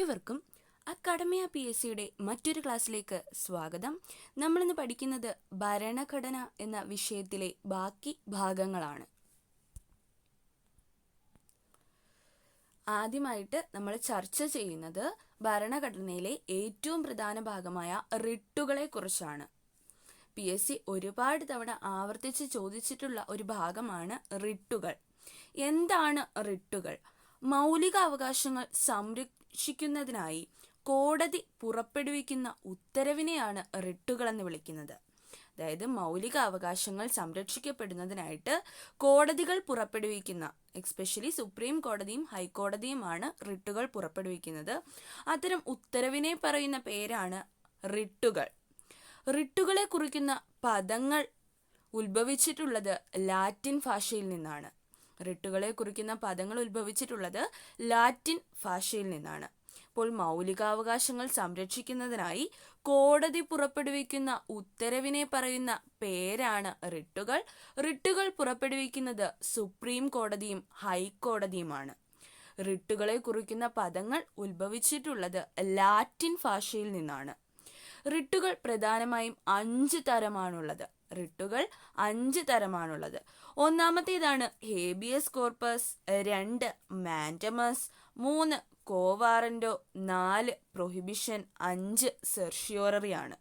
ഏവർക്കും academia P S സിയുടെ മറ്റൊരു ക്ലാസ്സിലേക്ക് സ്വാഗതം. നമ്മളിന്ന് പഠിക്കുന്നത് ഭരണഘടന എന്ന വിഷയത്തിലെ ബാക്കി ഭാഗങ്ങളാണ്. ആദ്യമായിട്ട് നമ്മൾ ചർച്ച ചെയ്യുന്നത് ഭരണഘടനയിലെ ഏറ്റവും പ്രധാന ഭാഗമായ റിട്ടുകളെ കുറിച്ചാണ്. പി എസ് സി ഒരുപാട് തവണ ആവർത്തിച്ച് ചോദിച്ചിട്ടുള്ള ഒരു ഭാഗമാണ് റിട്ടുകൾ. എന്താണ് റിട്ടുകൾ? മൗലിക അവകാശങ്ങൾ സംരക്ഷിക്കുന്നതിനായി കോടതി പുറപ്പെടുവിക്കുന്ന ഉത്തരവിനെയാണ് റിട്ടുകൾ എന്ന് വിളിക്കുന്നത്. അതായത് മൗലിക അവകാശങ്ങൾ സംരക്ഷിക്കപ്പെടുന്നതിനായിട്ട് കോടതികൾ പുറപ്പെടുവിക്കുന്ന എക്സ്പെഷ്യലി സുപ്രീം കോടതിയും ഹൈക്കോടതിയുമാണ് റിട്ടുകൾ പുറപ്പെടുവിക്കുന്നത്. അത്തരം ഉത്തരവിനെ പറയുന്ന പേരാണ് റിട്ടുകൾ. റിട്ടുകളെ കുറിക്കുന്ന പദങ്ങൾ ഉത്ഭവിച്ചിട്ടുള്ളത് ലാറ്റിൻ ഭാഷയിൽ നിന്നാണ്. റിട്ടുകളെ കുറിക്കുന്ന പദങ്ങൾ ഉത്ഭവിച്ചിട്ടുള്ളത് ലാറ്റിൻ ഭാഷയിൽ നിന്നാണ്. അപ്പോൾ മൗലികാവകാശങ്ങൾ സംരക്ഷിക്കുന്നതിനായി കോടതി പുറപ്പെടുവിക്കുന്ന ഉത്തരവിനെ പറയുന്ന പേരാണ് റിട്ടുകൾ. റിട്ടുകൾ പുറപ്പെടുവിക്കുന്നത് സുപ്രീം കോടതിയും ഹൈക്കോടതിയുമാണ്. റിട്ടുകളെ കുറിക്കുന്ന പദങ്ങൾ ഉത്ഭവിച്ചിട്ടുള്ളത് ലാറ്റിൻ ഭാഷയിൽ നിന്നാണ്. റിട്ടുകൾ പ്രധാനമായും അഞ്ച് തരമാണുള്ളത്. റിട്ടുകൾ അഞ്ച് തരമാണുള്ളത്. ഒന്നാമത്തേതാണ് ഹേബിയസ് കോർപ്പസ് രണ്ട് മാൻഡമസ് മൂന്ന് കോവാറൻഡോ നാല് പ്രൊഹിബിഷൻ അഞ്ച് സെർഷിയോററി ആണ്.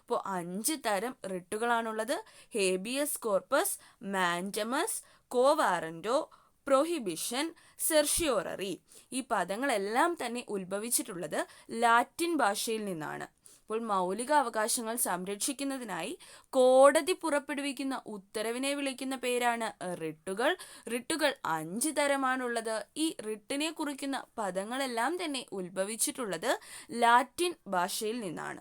അപ്പോൾ അഞ്ച് തരം റിട്ടുകളാണുള്ളത്. Habeas corpus mandamus quo warranto prohibition certiorari ഈ പദങ്ങളെല്ലാം തന്നെ ഉത്ഭവിച്ചിട്ടുള്ളത് ലാറ്റിൻ ഭാഷയിൽ നിന്നാണ്. അപ്പോൾ മൗലിക അവകാശങ്ങൾ സംരക്ഷിക്കുന്നതിനായി കോടതി പുറപ്പെടുവിക്കുന്ന ഉത്തരവിനെ വിളിക്കുന്ന പേരാണ് റിട്ടുകൾ. റിട്ടുകൾ അഞ്ച് തരമാണുള്ളത്. ഈ റിട്ടിനെ കുറിക്കുന്ന പദങ്ങളെല്ലാം തന്നെ ഉത്ഭവിച്ചിട്ടുള്ളത് ലാറ്റിൻ ഭാഷയിൽ നിന്നാണ്.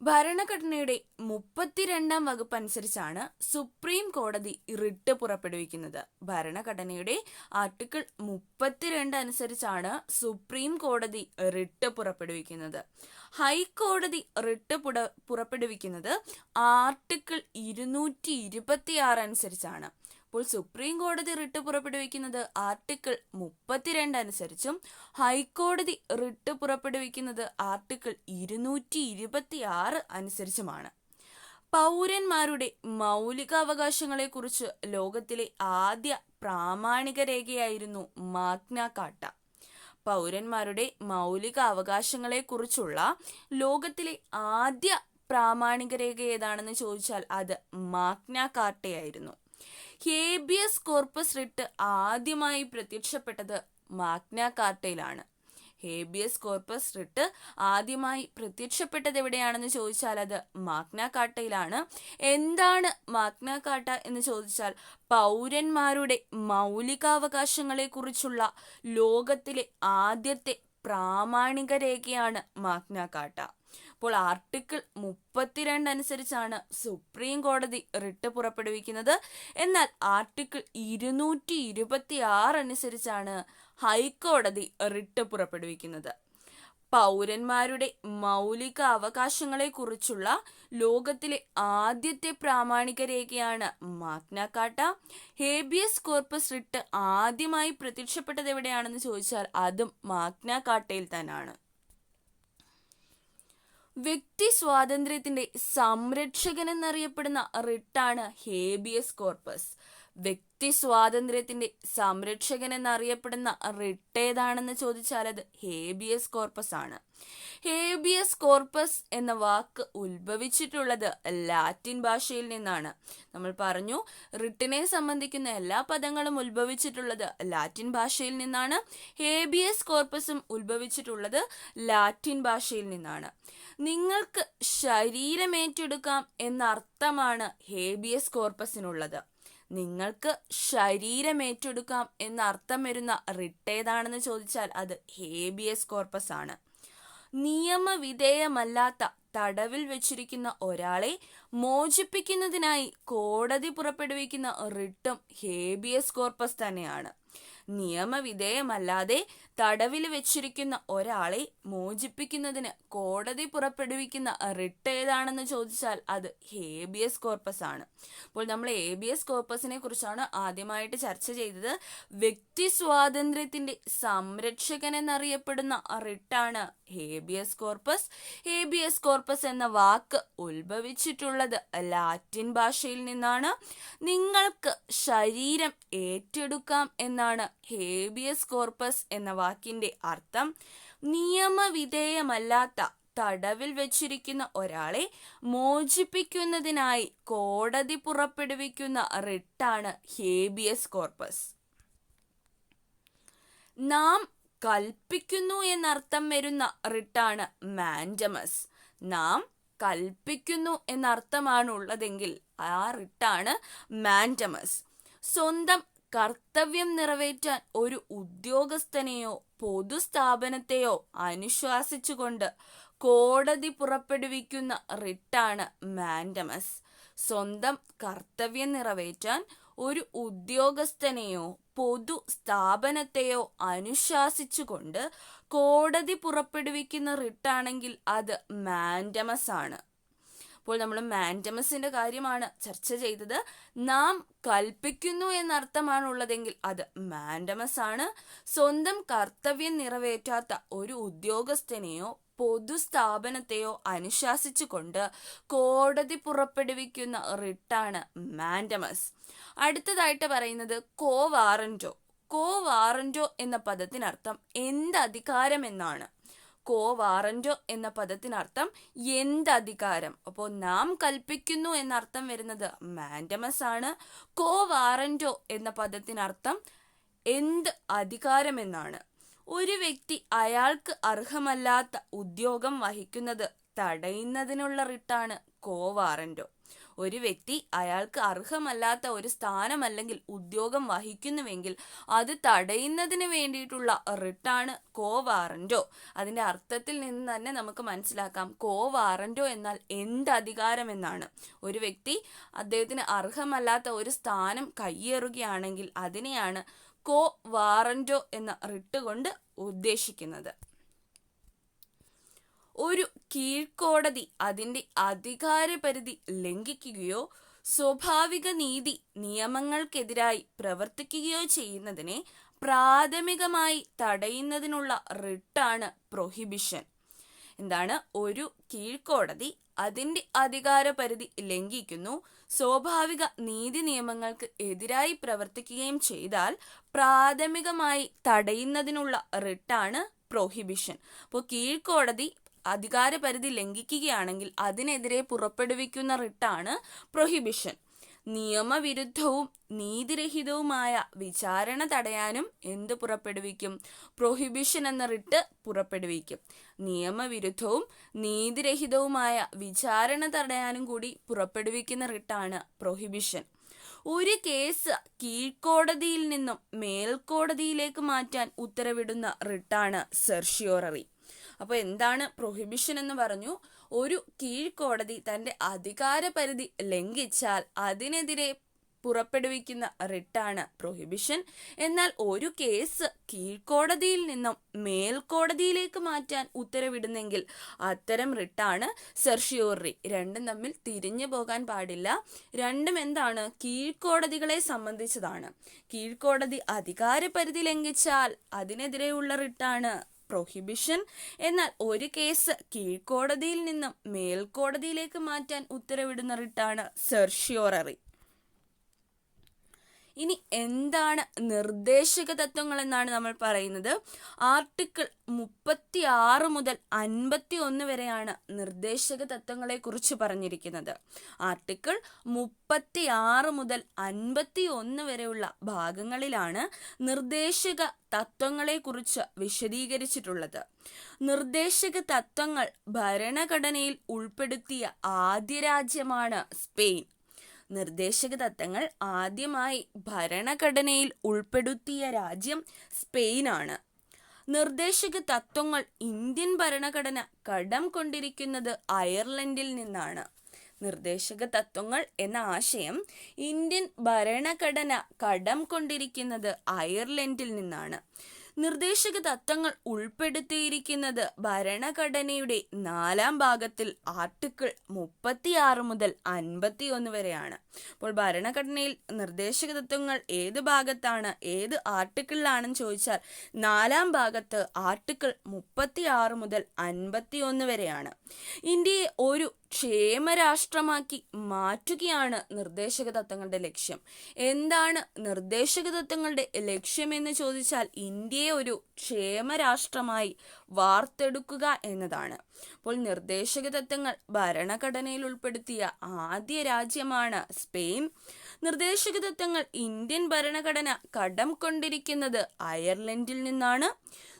ഭരണഘടനയുടെ മുപ്പത്തിരണ്ടാം വകുപ്പ് അനുസരിച്ചാണ് സുപ്രീം കോടതി റിട്ട് പുറപ്പെടുവിക്കുന്നത്. ഭരണഘടനയുടെ ആർട്ടിക്കിൾ മുപ്പത്തിരണ്ട് അനുസരിച്ചാണ് സുപ്രീം കോടതി റിട്ട് പുറപ്പെടുവിക്കുന്നത്. ഹൈക്കോടതി റിട്ട് പുട പുറപ്പെടുവിക്കുന്നത് ആർട്ടിക്കിൾ ഇരുന്നൂറ്റി ഇരുപത്തി ആറ് അനുസരിച്ചാണ്. അപ്പോൾ സുപ്രീം കോടതി റിട്ട് പുറപ്പെടുവിക്കുന്നത് ആർട്ടിക്കിൾ മുപ്പത്തിരണ്ട് അനുസരിച്ചും ഹൈക്കോടതി റിട്ട് പുറപ്പെടുവിക്കുന്നത് ആർട്ടിക്കിൾ ഇരുന്നൂറ്റി ഇരുപത്തി ആറ് അനുസരിച്ചുമാണ്. പൗരന്മാരുടെ മൗലികാവകാശങ്ങളെക്കുറിച്ച് ലോകത്തിലെ ആദ്യ പ്രാമാണിക രേഖയായിരുന്നു മാഗ്ന കാട്ട. പൗരന്മാരുടെ മൗലിക അവകാശങ്ങളെക്കുറിച്ചുള്ള ലോകത്തിലെ ആദ്യ പ്രാമാണിക രേഖ ഏതാണെന്ന് ചോദിച്ചാൽ അത് മാഗ്ന കാട്ടയായിരുന്നു. ഹേബിയസ് കോർപ്പസ് റിട്ട് ആദ്യമായി പ്രത്യക്ഷപ്പെട്ടത് മാഗ്ന കാർട്ടയിലാണ്. ഹേബിയസ് കോർപ്പസ് റിട്ട് ആദ്യമായി പ്രത്യക്ഷപ്പെട്ടത് എവിടെയാണെന്ന് ചോദിച്ചാൽ അത് മാഗ്ന കാട്ടയിലാണ് എന്താണ് മാഗ്ന കാട്ട എന്ന് ചോദിച്ചാൽ പൗരന്മാരുടെ മൗലികാവകാശങ്ങളെ കുറിച്ചുള്ള ലോകത്തിലെ ആദ്യത്തെ പ്രാമാണിക രേഖയാണ് മാഗ്ന കാട്ട അപ്പോൾ ആർട്ടിക്കിൾ മുപ്പത്തിരണ്ട് അനുസരിച്ചാണ് സുപ്രീം കോടതി റിട്ട് പുറപ്പെടുവിക്കുന്നത്. എന്നാൽ ആർട്ടിക്കിൾ ഇരുന്നൂറ്റി ഇരുപത്തി ആറ് അനുസരിച്ചാണ് ഹൈക്കോടതി റിട്ട് പുറപ്പെടുവിക്കുന്നത്. പൗരന്മാരുടെ മൗലിക അവകാശങ്ങളെക്കുറിച്ചുള്ള ലോകത്തിലെ ആദ്യത്തെ പ്രാമാണിക രേഖയാണ് മാഗ്നാകാട്ട ഹേബിയസ് കോർപ്പസ് റിട്ട് ആദ്യമായി പ്രത്യക്ഷപ്പെട്ടത് എവിടെയാണെന്ന് ചോദിച്ചാൽ അതും മാഗ്നാക്കാട്ടയിൽ തന്നെയാണ്. വ്യക്തി സ്വാതന്ത്ര്യത്തിന്റെ സംരക്ഷകൻ എന്നറിയപ്പെടുന്ന റിട്ടാണ് ഹേബിയസ് കോർപ്പസ്. വ്യക്തി സ്വാതന്ത്ര്യത്തിന്റെ സംരക്ഷകൻ എന്നറിയപ്പെടുന്ന റിട്ട് ഏതാണെന്ന് ചോദിച്ചാൽ അത് ഹേബിയസ് കോർപ്പസ് ആണ്. ഹേബിയസ് കോർപ്പസ് എന്ന വാക്ക് ഉത്ഭവിച്ചിട്ടുള്ളത് ലാറ്റിൻ ഭാഷയിൽ നിന്നാണ്. നമ്മൾ പറഞ്ഞു റിട്ടിനെ സംബന്ധിക്കുന്ന എല്ലാ പദങ്ങളും ഉത്ഭവിച്ചിട്ടുള്ളത് ലാറ്റിൻ ഭാഷയിൽ നിന്നാണ്. ഹേബിയസ് കോർപ്പസും ഉത്ഭവിച്ചിട്ടുള്ളത് ലാറ്റിൻ ഭാഷയിൽ നിന്നാണ്. നിങ്ങൾക്ക് ശരീരമേറ്റെടുക്കാം എന്ന അർത്ഥമാണ് ഹേബിയസ് കോർപ്പസിനുള്ളത്. നിങ്ങൾക്ക് ശരീരമേറ്റെടുക്കാം എന്ന അർത്ഥം വരുന്ന റിട്ട് ഏതാണെന്ന് ചോദിച്ചാൽ അത് ഹേബിയസ് കോർപ്പസ് ആണ്. നിയമവിധേയമല്ലാത്ത തടവിൽ വെച്ചിരിക്കുന്ന ഒരാളെ മോചിപ്പിക്കുന്നതിനായി കോടതി പുറപ്പെടുവിക്കുന്ന റിട്ടും ഹേബിയസ് കോർപ്പസ് തന്നെയാണ്. നിയമവിധേയമല്ലാതെ തടവിൽ വെച്ചിരിക്കുന്ന ഒരാളെ മോചിപ്പിക്കുന്നതിന് കോടതി പുറപ്പെടുവിക്കുന്ന റിട്ട് ഏതാണെന്ന് ചോദിച്ചാൽ അത് ഹേബിയസ് കോർപ്പസ് ആണ്. അപ്പോൾ നമ്മൾ ഹേബിയസ് കോർപ്പസിനെ കുറിച്ചാണ് ആദ്യമായിട്ട് ചർച്ച ചെയ്തത്. വ്യക്തി സ്വാതന്ത്ര്യത്തിന്റെ സംരക്ഷകൻ എന്നറിയപ്പെടുന്ന റിട്ടാണ് ഹേബിയസ് കോർപ്പസ്. ഹേബിയസ് കോർപ്പസ് എന്ന വാക്ക് ഉത്ഭവിച്ചിട്ടുള്ളത് ലാറ്റിൻ ഭാഷയിൽ നിന്നാണ്. നിങ്ങൾക്ക് ശരീരം ഏറ്റെടുക്കാം എന്നാണ് ഹേബിയസ് കോർപ്പസ് എന്ന വാക്കിന്റെ അർത്ഥം. നിയമവിധേയമല്ലാത്ത തടവിൽ വെച്ചിരിക്കുന്ന ഒരാളെ മോചിപ്പിക്കുന്നതിനായി കോടതി പുറപ്പെടുവിക്കുന്ന റിട്ടാണ് ഹേബിയസ് കോർപ്പസ്. നാം കൽപ്പിക്കുന്നു എന്നർത്ഥം വരുന്ന റിട്ടാണ് മാൻഡമസ്. നാം കൽപ്പിക്കുന്നു എന്നർത്ഥമാണ് ഉള്ളതെങ്കിൽ ആ റിട്ടാണ് മാൻഡമസ്. സ്വന്തം കർത്തവ്യം നിറവേറ്റാൻ ഒരു ഉദ്യോഗസ്ഥനെയോ പൊതുസ്ഥാപനത്തെയോ അനുശ്വാസിച്ചുകൊണ്ട് കോടതി പുറപ്പെടുവിക്കുന്ന റിട്ടാണ് മാൻഡമസ്. സ്വന്തം കർത്തവ്യം നിറവേറ്റാൻ ഒരു ഉദ്യോഗസ്ഥനെയോ പൊതു സ്ഥാപനത്തെയോ അനുശാസിച്ചുകൊണ്ട് കോടതി പുറപ്പെടുവിക്കുന്ന റിട്ടാണെങ്കിൽ അത് മാൻഡമസ് ആണ് അപ്പോൾ നമ്മൾ മാൻഡമസിന്റെ കാര്യമാണ് ചർച്ച ചെയ്തത്. നാം കൽപ്പിക്കുന്നു എന്നർത്ഥമാണ് ഉള്ളതെങ്കിൽ അത് മാൻഡമസ് ആണ് സ്വന്തം കർത്തവ്യം നിറവേറ്റാത്ത ഒരു ഉദ്യോഗസ്ഥനെയോ പൊതുസ്ഥാപനത്തെയോ അനുശാസിച്ചുകൊണ്ട് കോടതി പുറപ്പെടുവിക്കുന്ന റിട്ടാണ് മാൻഡമസ്. അടുത്തതായിട്ട് പറയുന്നത് കോ വാറന്റോ. കോ വാറന്റോ എന്ന പദത്തിനർത്ഥം എന്ത് അധികാരം എന്നാണ് കോ വാറന്റോ എന്ന പദത്തിനർത്ഥം എന്ത് അധികാരം അപ്പോൾ നാം കൽപ്പിക്കുന്നു എന്നർത്ഥം വരുന്നത് മാൻഡമസ് ആണ്. കോ വാറന്റോ എന്ന പദത്തിനർത്ഥം എന്ത് അധികാരം എന്നാണ്. ഒരു വ്യക്തി അയാൾക്ക് അർഹമല്ലാത്ത ഉദ്യോഗം വഹിക്കുന്നത് തടയുന്നതിനുള്ള റിട്ടാണ് കോ വാറന്റോ ഒരു വ്യക്തി അയാൾക്ക് അർഹമല്ലാത്ത ഒരു സ്ഥാനം അല്ലെങ്കിൽ ഉദ്യോഗം വഹിക്കുന്നുവെങ്കിൽ അത് തടയുന്നതിന് വേണ്ടിയിട്ടുള്ള റിട്ടാണ് കോ വാറന്റോ അതിന്റെ അർത്ഥത്തിൽ നിന്ന് തന്നെ നമുക്ക് മനസ്സിലാക്കാം. കോ വാറന്റോ എന്നാൽ എന്ത് അധികാരം എന്നാണ്. ഒരു വ്യക്തി അദ്ദേഹത്തിന് അർഹമല്ലാത്ത ഒരു സ്ഥാനം കയ്യേറുകയാണെങ്കിൽ അതിനെയാണ് കോ വാറന്റോ എന്ന റിട്ട് കൊണ്ട് ഉദ്ദേശിക്കുന്നത്. ഒരു കീഴ്ക്കോടതി അതിന്റെ അധികാരപരിധി ലംഘിക്കുകയോ സ്വാഭാവിക നീതി നിയമങ്ങൾക്കെതിരായി പ്രവർത്തിക്കുകയോ ചെയ്യുന്നതിനെ പ്രാഥമികമായി തടയുന്നതിനുള്ള റിട്ടാണ് പ്രൊഹിബിഷൻ. എന്താണ്? ഒരു കീഴ്ക്കോടതി അതിന്റെ അധികാരപരിധി ലംഘിക്കുന്നു സ്വാഭാവിക നീതി നിയമങ്ങൾക്ക് എതിരായി പ്രവർത്തിക്കുകയും ചെയ്താൽ പ്രാഥമികമായി തടയുന്നതിനുള്ള റിട്ടാണ് പ്രൊഹിബിഷൻ. അപ്പോൾ കീഴ്ക്കോടതി അധികാരപരിധി ലംഘിക്കുകയാണെങ്കിൽ അതിനെതിരെ പുറപ്പെടുവിക്കുന്ന റിട്ടാണ് പ്രൊഹിബിഷൻ നിയമവിരുദ്ധവും നീതിരഹിതവുമായ വിചാരണ തടയാനും എന്ത് പുറപ്പെടുവിക്കും? പ്രൊഹിബിഷൻ എന്ന റിട്ട് പുറപ്പെടുവിക്കും. നിയമവിരുദ്ധവും നീതിരഹിതവുമായ വിചാരണ തടയാനും കൂടി പുറപ്പെടുവിക്കുന്ന റിട്ടാണ് പ്രൊഹിബിഷൻ ഒരു കേസ് കീഴ്ക്കോടതിയിൽ നിന്നും മേൽക്കോടതിയിലേക്ക് മാറ്റാൻ ഉത്തരവിടുന്ന റിട്ടാണ് സെർഷ്യോററി അപ്പോൾ എന്താണ് പ്രൊഹിബിഷൻ എന്ന് പറഞ്ഞു? ഒരു കീഴ്ക്കോടതി തന്റെ അധികാരപരിധി ലംഘിച്ചാൽ അതിനെതിരെ പുറപ്പെടുവിക്കുന്ന റിട്ടാണ് പ്രൊഹിബിഷൻ എന്നാൽ ഒരു കേസ് കീഴ്ക്കോടതിയിൽ നിന്നും മേൽക്കോടതിയിലേക്ക് മാറ്റാൻ ഉത്തരവിടുന്നെങ്കിൽ അത്തരം റിട്ടാണ് സെർഷിയോറി രണ്ടും തമ്മിൽ തിരിഞ്ഞു പോകാൻ പാടില്ല. രണ്ടും എന്താണ്? കീഴ്ക്കോടതികളെ സംബന്ധിച്ചതാണ്. കീഴ്ക്കോടതി അധികാരപരിധി ലംഘിച്ചാൽ അതിനെതിരെയുള്ള റിട്ടാണ് പ്രൊഹിബിഷൻ എന്നാൽ ഒരു കേസ് കീഴ്ക്കോടതിയിൽ നിന്നും മേൽക്കോടതിയിലേക്ക് മാറ്റാൻ ഉത്തരവിടുന്ന റിട്ടാണ് സെർഷ്യോററി ഇനി എന്താണ് നിർദ്ദേശക തത്വങ്ങൾ എന്നാണ് നമ്മൾ പറയുന്നത്. ആർട്ടിക്കിൾ മുപ്പത്തി ആറ് മുതൽ അൻപത്തി ഒന്ന് വരെയാണ് നിർദ്ദേശക തത്വങ്ങളെ കുറിച്ച് പറഞ്ഞിരിക്കുന്നത്. ആർട്ടിക്കിൾ മുപ്പത്തി ആറ് മുതൽ അൻപത്തി ഒന്ന് വരെയുള്ള ഭാഗങ്ങളിലാണ് നിർദ്ദേശക തത്വങ്ങളെ കുറിച്ച് വിശദീകരിച്ചിട്ടുള്ളത്. നിർദ്ദേശക തത്വങ്ങൾ ഭരണഘടനയിൽ ഉൾപ്പെടുത്തിയ ആദ്യ രാജ്യമാണ് സ്പെയിൻ. നിർദ്ദേശക തത്വങ്ങൾ ആദ്യമായി ഭരണഘടനയിൽ ഉൾപ്പെടുത്തിയ രാജ്യം സ്പെയിനാണ്. നിർദ്ദേശക തത്വങ്ങൾ ഇന്ത്യൻ ഭരണഘടന കടം കൊണ്ടിരിക്കുന്നത് അയർലൻഡിൽ നിന്നാണ്. നിർദ്ദേശക തത്വങ്ങൾ എന്ന ആശയം ഇന്ത്യൻ ഭരണഘടന കടം കൊണ്ടിരിക്കുന്നത് അയർലൻഡിൽ നിന്നാണ്. നിർദ്ദേശക തത്വങ്ങൾ ഉൾപ്പെടുത്തിയിരിക്കുന്നത് ഭരണഘടനയുടെ നാലാം ഭാഗത്തിൽ ആർട്ടിക്കിൾ മുപ്പത്തിയാറ് മുതൽ അൻപത്തിയൊന്ന് വരെയാണ്. അപ്പോൾ ഭരണഘടനയിൽ നിർദ്ദേശക തത്വങ്ങൾ ഏത് ഭാഗത്താണ് ഏത് ആർട്ടിക്കിളിലാണെന്ന് ചോദിച്ചാൽ നാലാം ഭാഗത്ത് ആർട്ടിക്കിൾ മുപ്പത്തിയാറ് മുതൽ അൻപത്തിയൊന്ന് വരെയാണ്. ഇന്ത്യയെ ഒരു ക്ഷേമരാഷ്ട്രമാക്കി മാറ്റുകയാണ് നിർദ്ദേശക തത്വങ്ങളുടെ ലക്ഷ്യം. എന്താണ് നിർദ്ദേശക തത്വങ്ങളുടെ ലക്ഷ്യമെന്ന് ചോദിച്ചാൽ ഇന്ത്യയെ ഒരു ക്ഷേമരാഷ്ട്രമായി വാർത്തെടുക്കുക എന്നതാണ്. അപ്പോൾ നിർദ്ദേശക തത്വങ്ങൾ ഭരണഘടനയിൽ ഉൾപ്പെടുത്തിയ ആദ്യ രാജ്യമാണ് സ്പെയിൻ. നിർദ്ദേശക തത്വങ്ങൾ ഇന്ത്യൻ ഭരണഘടന കടം കൊണ്ടിരിക്കുന്നത് അയർലൻഡിൽ നിന്നാണ്.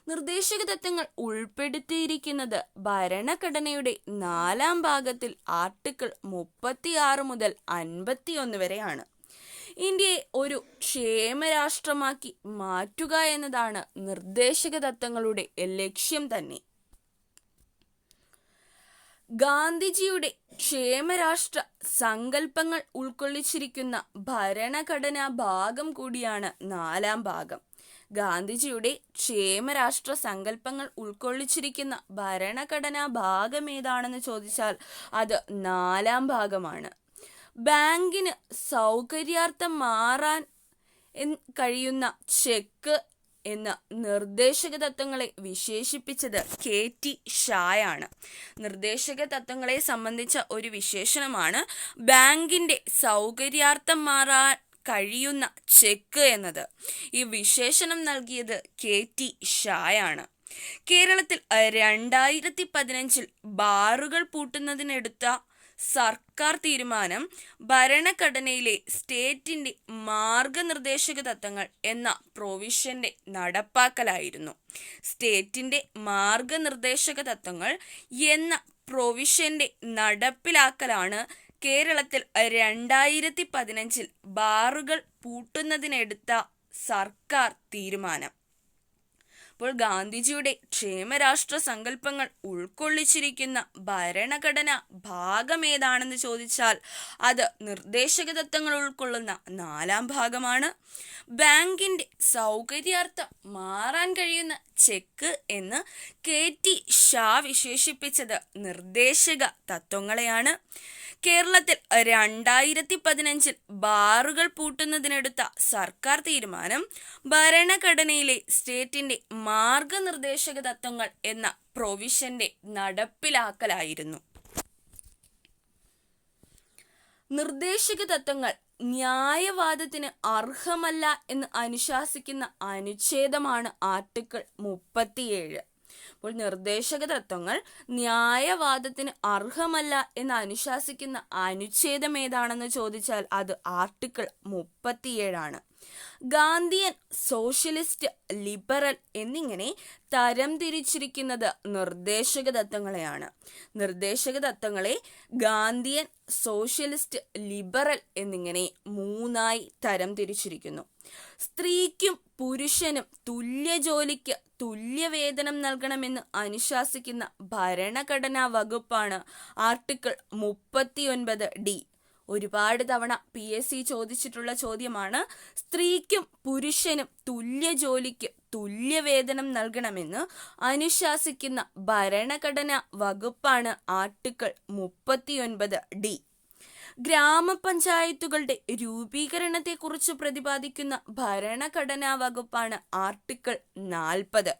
നിർദ്ദേശക തത്വങ്ങൾ ഉൾപ്പെടുത്തിയിരിക്കുന്നത് ഭരണഘടനയുടെ നാലാം ഭാഗത്തിൽ ആർട്ടിക്കിൾ മുപ്പത്തിയാറ് മുതൽ അൻപത്തിയൊന്ന് വരെയാണ്. ഇന്ത്യയെ ഒരു ക്ഷേമരാഷ്ട്രമാക്കി മാറ്റുക എന്നതാണ് നിർദ്ദേശക തത്വങ്ങളുടെ ലക്ഷ്യം തന്നെ. ഗാന്ധിജിയുടെ ക്ഷേമരാഷ്ട്ര സങ്കല്പങ്ങൾ ഉൾക്കൊള്ളിച്ചിരിക്കുന്ന ഭരണഘടനാ ഭാഗം കൂടിയാണ് നാലാം ഭാഗം. ഗാന്ധിജിയുടെ ക്ഷേമരാഷ്ട്ര സങ്കല്പങ്ങൾ ഉൾക്കൊള്ളിച്ചിരിക്കുന്ന ഭരണഘടനാ ഭാഗം ഏതാണെന്ന് ചോദിച്ചാൽ അത് നാലാം ഭാഗമാണ്. ബാങ്കിന് സൗകര്യാർത്ഥം മാറാൻ കഴിയുന്ന ചെക്ക് എന്ന നിർദ്ദേശക തത്വങ്ങളെ വിശേഷിപ്പിച്ചത് കെ ടി ഷായാണ്. നിർദ്ദേശക തത്വങ്ങളെ സംബന്ധിച്ച ഒരു വിശേഷണമാണ് ബാങ്കിന്റെ സൗകര്യാർത്ഥം മാറാൻ കഴിയുന്ന ചെക്ക് എന്നത്. ഈ വിശേഷണം നൽകിയത് കെ ടി ഷായാണ്. കേരളത്തിൽ രണ്ടായിരത്തി പതിനഞ്ചിൽ ബാറുകൾ പൂട്ടുന്നതിനെടുത്ത സർക്കാർ തീരുമാനം ഭരണഘടനയിലെ സ്റ്റേറ്റിന്റെ മാർഗനിർദ്ദേശക തത്വങ്ങൾ എന്ന പ്രൊവിഷന്റെ നടപ്പാക്കലായിരുന്നു. സ്റ്റേറ്റിന്റെ മാർഗനിർദ്ദേശക തത്വങ്ങൾ എന്ന പ്രൊവിഷന്റെ നടപ്പിലാക്കലാണ് കേരളത്തിൽ രണ്ടായിരത്തി പതിനഞ്ചിൽ ബാറുകൾ പൂട്ടുന്നതിനെടുത്ത സർക്കാർ തീരുമാനം. അപ്പോൾ ഗാന്ധിജിയുടെ ക്ഷേമരാഷ്ട്ര സങ്കല്പങ്ങൾ ഉൾക്കൊള്ളിച്ചിരിക്കുന്ന ഭരണഘടന ഭാഗം ഏതാണെന്ന് ചോദിച്ചാൽ അത് നിർദ്ദേശക തത്വങ്ങൾ ഉൾക്കൊള്ളുന്ന നാലാം ഭാഗമാണ്. ബാങ്കിന്റെ സൗകര്യാർത്ഥം മാറാൻ കഴിയുന്ന ചെക്ക് എന്ന് കെ ടി ഷാ വിശേഷിപ്പിച്ചത് നിർദ്ദേശക തത്വങ്ങളെയാണ്. കേരളത്തിൽ രണ്ടായിരത്തി പതിനഞ്ചിൽ ബാറുകൾ പൂട്ടുന്നതിനെടുത്ത സർക്കാർ തീരുമാനം ഭരണഘടനയിലെ സ്റ്റേറ്റിന്റെ മാർഗനിർദ്ദേശക തത്വങ്ങൾ എന്ന പ്രൊവിഷന്റെ നടപ്പിലാക്കലായിരുന്നു. നിർദ്ദേശക തത്വങ്ങൾ ന്യായവാദത്തിന് അർഹമല്ല എന്ന് അനുശാസിക്കുന്ന അനുച്ഛേദമാണ് ആർട്ടിക്കിൾ മുപ്പത്തിയേഴ്. അപ്പോൾ നിർദ്ദേശക തത്വങ്ങൾ ന്യായവാദത്തിന് അർഹമല്ല എന്ന് അനുശാസിക്കുന്ന അനുച്ഛേദം ഏതാണെന്ന് ചോദിച്ചാൽ അത് ആർട്ടിക്കിൾ മുപ്പത്തിയേഴാണ്. ഗാന്ധിയൻ സോഷ്യലിസ്റ്റ് ലിബറൽ എന്നിങ്ങനെ തരംതിരിച്ചിരിക്കുന്നത് നിർദ്ദേശക തത്വങ്ങളെയാണ്. നിർദ്ദേശക തത്വങ്ങളെ ഗാന്ധിയൻ സോഷ്യലിസ്റ്റ് ലിബറൽ എന്നിങ്ങനെ മൂന്നായി തരംതിരിച്ചിരിക്കുന്നു സ്ത്രീക്കും പുരുഷനും തുല്യ ജോലിക്ക് തുല്യ വേതനം നൽകണമെന്ന് അനുശാസിക്കുന്ന ഭരണഘടനാ വകുപ്പാണ് ആർട്ടിക്കിൾ മുപ്പത്തിയൊൻപത് ഡി. ഒരുപാട് തവണ പി. എസ്. സി. ചോദിച്ചിട്ടുള്ള ചോദ്യമാണ് സ്ത്രീക്കും പുരുഷനും തുല്യ ജോലിക്ക് തുല്യ വേതനം നൽകണമെന്ന് അനുശാസിക്കുന്ന ഭരണഘടനാ വകുപ്പാണ് ആർട്ടിക്കിൾ മുപ്പത്തിയൊൻപത് ഡി. ഗ്രാമപഞ്ചായത്തുകളുടെ രൂപീകരണത്തെക്കുറിച്ച് പ്രതിപാദിക്കുന്ന ഭരണഘടനാ വകുപ്പാണ് ആർട്ടിക്കിൾ നാൽപ്പത്.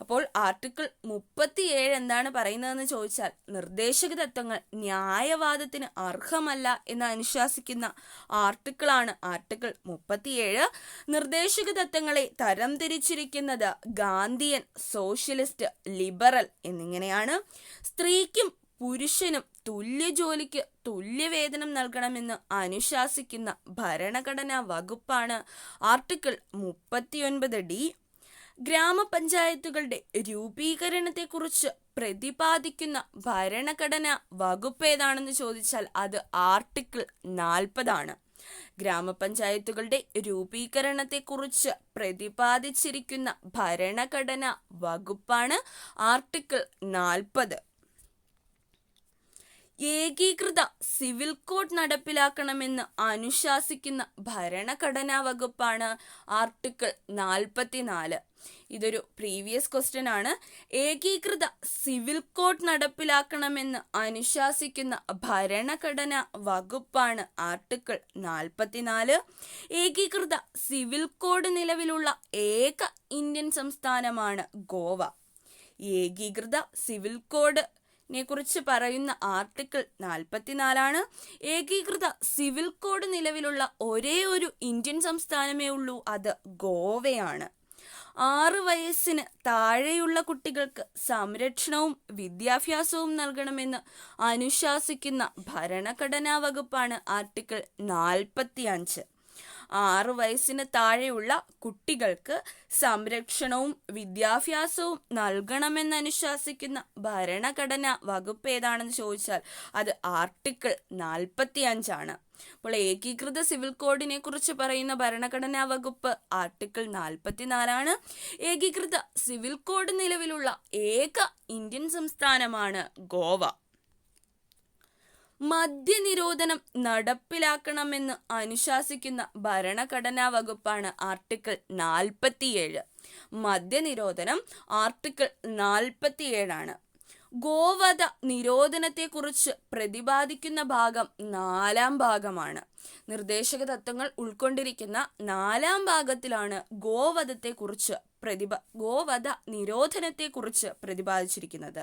അപ്പോൾ ആർട്ടിക്കിൾ മുപ്പത്തിയേഴ് എന്താണ് പറയുന്നതെന്ന് ചോദിച്ചാൽ നിർദ്ദേശക തത്വങ്ങൾ ന്യായവാദത്തിന് അർഹമല്ല എന്ന് അനുശാസിക്കുന്ന ആർട്ടിക്കിളാണ് ആർട്ടിക്കിൾ മുപ്പത്തിയേഴ്. നിർദ്ദേശക തത്വങ്ങളെ തരംതിരിച്ചിരിക്കുന്നത് ഗാന്ധിയൻ സോഷ്യലിസ്റ്റ് ലിബറൽ എന്നിങ്ങനെയാണ്. സ്ത്രീക്കും പുരുഷനും തുല്യ ജോലിക്ക് തുല്യ വേതനം നൽകണമെന്ന് അനുശാസിക്കുന്ന ഭരണഘടനാ വകുപ്പാണ് ആർട്ടിക്കിൾ മുപ്പത്തിയൊൻപത് ഡി. ഗ്രാമപഞ്ചായത്തുകളുടെ രൂപീകരണത്തെക്കുറിച്ച് പ്രതിപാദിക്കുന്ന ഭരണഘടനാ വകുപ്പ് ഏതാണെന്ന് ചോദിച്ചാൽ അത് ആർട്ടിക്കിൾ നാൽപ്പതാണ്. ഗ്രാമപഞ്ചായത്തുകളുടെ രൂപീകരണത്തെക്കുറിച്ച് പ്രതിപാദിച്ചിരിക്കുന്ന ഭരണഘടനാ വകുപ്പാണ് ആർട്ടിക്കിൾ നാൽപ്പത്. ഏകീകൃത സിവിൽ കോഡ് നടപ്പിലാക്കണമെന്ന് അനുശാസിക്കുന്ന ഭരണഘടനാ വകുപ്പാണ് ആർട്ടിക്കിൾ നാൽപ്പത്തിനാല്. ഇതൊരു പ്രീവിയസ് ക്വസ്റ്റ്യൻ ആണ്. ഏകീകൃത സിവിൽ കോഡ് നടപ്പിലാക്കണമെന്ന് അനുശാസിക്കുന്ന ഭരണഘടനാ വകുപ്പാണ് ആർട്ടിക്കിൾ നാൽപ്പത്തിനാല്. ഏകീകൃത സിവിൽ കോഡ് നിലവിലുള്ള ഏക ഇന്ത്യൻ സംസ്ഥാനമാണ് ഗോവ. ഏകീകൃത സിവിൽ കോഡ് കുറിച്ച് പറയുന്ന ആർട്ടിക്കിൾ നാൽപ്പത്തിനാലാണ്. ഏകീകൃത സിവിൽ കോഡ് നിലവിലുള്ള ഒരേ ഒരു ഇന്ത്യൻ സംസ്ഥാനമേ ഉള്ളൂ അത് ഗോവയാണ്. ആറ് വയസ്സിന് താഴെയുള്ള കുട്ടികൾക്ക് സംരക്ഷണവും വിദ്യാഭ്യാസവും നൽകണമെന്ന് അനുശാസിക്കുന്ന ഭരണഘടനാ വകുപ്പാണ് ആർട്ടിക്കിൾ നാൽപ്പത്തി അഞ്ച് ആറു വയസ്സിന് താഴെയുള്ള കുട്ടികൾക്ക് സംരക്ഷണവും വിദ്യാഭ്യാസവും നൽകണമെന്ന് അനുശാസിക്കുന്ന ഭരണഘടനാ വകുപ്പ് ഏതാണെന്ന് ചോദിച്ചാൽ അത് ആർട്ടിക്കിൾ നാൽപ്പത്തി അഞ്ചാണ് അപ്പോൾ ഏകീകൃത സിവിൽ കോഡിനെ കുറിച്ച് പറയുന്ന ഭരണഘടനാ വകുപ്പ് ആർട്ടിക്കിൾ നാൽപ്പത്തിനാലാണ്. ഏകീകൃത സിവിൽ കോഡ് നിലവിലുള്ള ഏക ഇന്ത്യൻ സംസ്ഥാനമാണ് ഗോവ. മദ്യനിരോധനം നടപ്പിലാക്കണമെന്ന് അനുശാസിക്കുന്ന ഭരണഘടനാ വകുപ്പാണ് ആർട്ടിക്കിൾ നാൽപ്പത്തിയേഴ്. മദ്യനിരോധനം ആർട്ടിക്കിൾ നാൽപ്പത്തിയേഴാണ്. ഗോവധ നിരോധനത്തെക്കുറിച്ച് പ്രതിപാദിക്കുന്ന ഭാഗം നാലാം ഭാഗമാണ്. നിർദ്ദേശക തത്വങ്ങൾ ഉൾക്കൊണ്ടിരിക്കുന്ന നാലാം ഭാഗത്തിലാണ് ഗോവധത്തെക്കുറിച്ച് പ്രതിപ ഗോവധ നിരോധനത്തെക്കുറിച്ച് പ്രതിപാദിച്ചിരിക്കുന്നത്.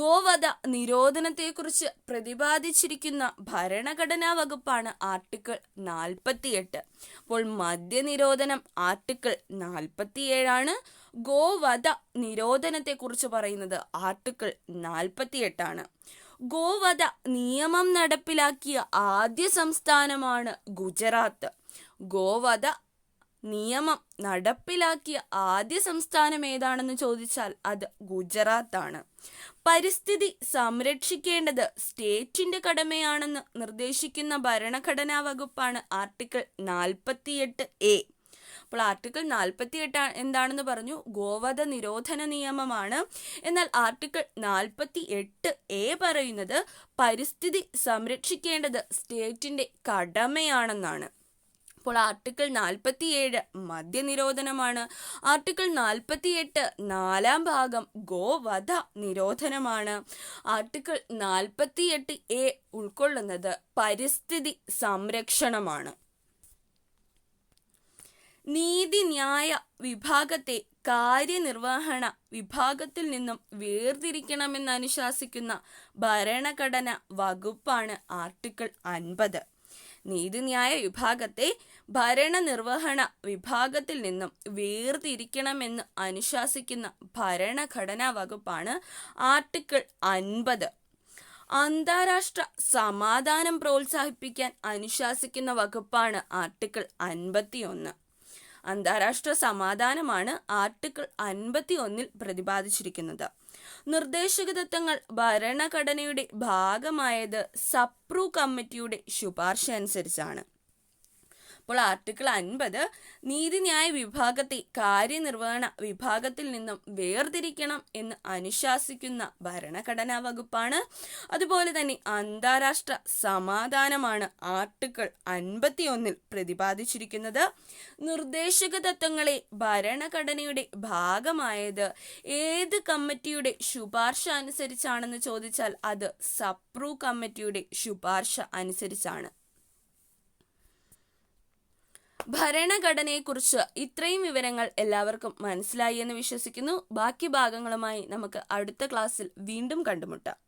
ഗോവധ നിരോധനത്തെക്കുറിച്ച് പ്രതിപാദിച്ചിരിക്കുന്ന ഭരണഘടനാ വകുപ്പാണ് ആർട്ടിക്കിൾ നാൽപ്പത്തിയെട്ട്. അപ്പോൾ മദ്യനിരോധനം ആർട്ടിക്കിൾ നാൽപ്പത്തിയേഴാണ്. ഗോവധ നിരോധനത്തെക്കുറിച്ച് പറയുന്നത് ആർട്ടിക്കിൾ നാൽപ്പത്തിയെട്ടാണ്. ഗോവധ നിയമം നടപ്പിലാക്കിയ ആദ്യ സംസ്ഥാനമാണ് ഗുജറാത്ത്. ഗോവധ നിയമം നടപ്പിലാക്കിയ ആദ്യ സംസ്ഥാനം ഏതാണെന്ന് ചോദിച്ചാൽ അത് ഗുജറാത്താണ്. പരിസ്ഥിതി സംരക്ഷിക്കേണ്ടത് സ്റ്റേറ്റിന്റെ കടമയാണെന്ന് നിർദ്ദേശിക്കുന്ന ഭരണഘടനാ വകുപ്പാണ് ആർട്ടിക്കിൾ നാൽപ്പത്തിയെട്ട് എ. അപ്പോൾ ആർട്ടിക്കിൾ നാൽപ്പത്തിയെട്ട് എന്താണെന്ന് പറഞ്ഞു? ഗോവധ നിരോധന നിയമമാണ്. എന്നാൽ ആർട്ടിക്കിൾ നാൽപ്പത്തി എട്ട് എ പറയുന്നത് പരിസ്ഥിതി സംരക്ഷിക്കേണ്ടത് സ്റ്റേറ്റിന്റെ കടമയാണെന്നാണ്. അപ്പോൾ ആർട്ടിക്കിൾ നാൽപ്പത്തിയേഴ് മദ്യനിരോധനമാണ്. ആർട്ടിക്കിൾ നാൽപ്പത്തിയെട്ട് നാലാം ഭാഗം ഗോവധ നിരോധനമാണ്. ആർട്ടിക്കിൾ നാൽപ്പത്തിയെട്ട് എ ഉൾക്കൊള്ളുന്നത് പരിസ്ഥിതി സംരക്ഷണമാണ്. നീതിന്യായ വിഭാഗത്തെ കാര്യനിർവഹണ വിഭാഗത്തിൽ നിന്നും വേർതിരിക്കണമെന്ന് അനുശാസിക്കുന്ന ഭരണഘടന വകുപ്പാണ് ആർട്ടിക്കിൾ അൻപത്. നീതിന്യായ വിഭാഗത്തെ ഭരണനിർവഹണ വിഭാഗത്തിൽ നിന്നും വേർതിരിക്കണമെന്ന് അനുശാസിക്കുന്ന ഭരണഘടനാ വകുപ്പാണ് ആർട്ടിക്കിൾ അൻപത്. അന്താരാഷ്ട്ര സമാധാനം പ്രോത്സാഹിപ്പിക്കാൻ അനുശാസിക്കുന്ന വകുപ്പാണ് ആർട്ടിക്കിൾ അൻപത്തിയൊന്ന്. അന്താരാഷ്ട്ര സമാധാനമാണ് ആർട്ടിക്കിൾ അൻപത്തി ഒന്നിൽ പ്രതിപാദിച്ചിരിക്കുന്നത്. നിർദ്ദേശക തത്വങ്ങൾ ഭരണഘടനയുടെ ഭാഗമായത് സപ്രൂ കമ്മിറ്റിയുടെ ശുപാർശ അനുസരിച്ചാണ് അപ്പോൾ ആർട്ടിക്കിൾ അൻപത് നീതിന്യായ വിഭാഗത്തെ കാര്യനിർവഹണ വിഭാഗത്തിൽ നിന്നും വേർതിരിക്കണം എന്ന് അനുശാസിക്കുന്ന ഭരണഘടനാ വകുപ്പാണ്. അതുപോലെ തന്നെ അന്താരാഷ്ട്ര സമാധാനമാണ് ആർട്ടിക്കിൾ അൻപത്തി ഒന്നിൽ പ്രതിപാദിച്ചിരിക്കുന്നത്. നിർദ്ദേശക തത്വങ്ങളെ ഭരണഘടനയുടെ ഭാഗമായത് ഏത് കമ്മിറ്റിയുടെ ശുപാർശ അനുസരിച്ചാണെന്ന് ചോദിച്ചാൽ അത് സപ്രൂ കമ്മിറ്റിയുടെ ശുപാർശ അനുസരിച്ചാണ്. ഭരണഘടനയെക്കുറിച്ച് ഇത്രയും വിവരങ്ങൾ എല്ലാവർക്കും മനസ്സിലായി എന്ന് വിശ്വസിക്കുന്നു. ബാക്കി ഭാഗങ്ങളുമായി നമുക്ക് അടുത്ത ക്ലാസ്സിൽ വീണ്ടും കണ്ടുമുട്ടാം.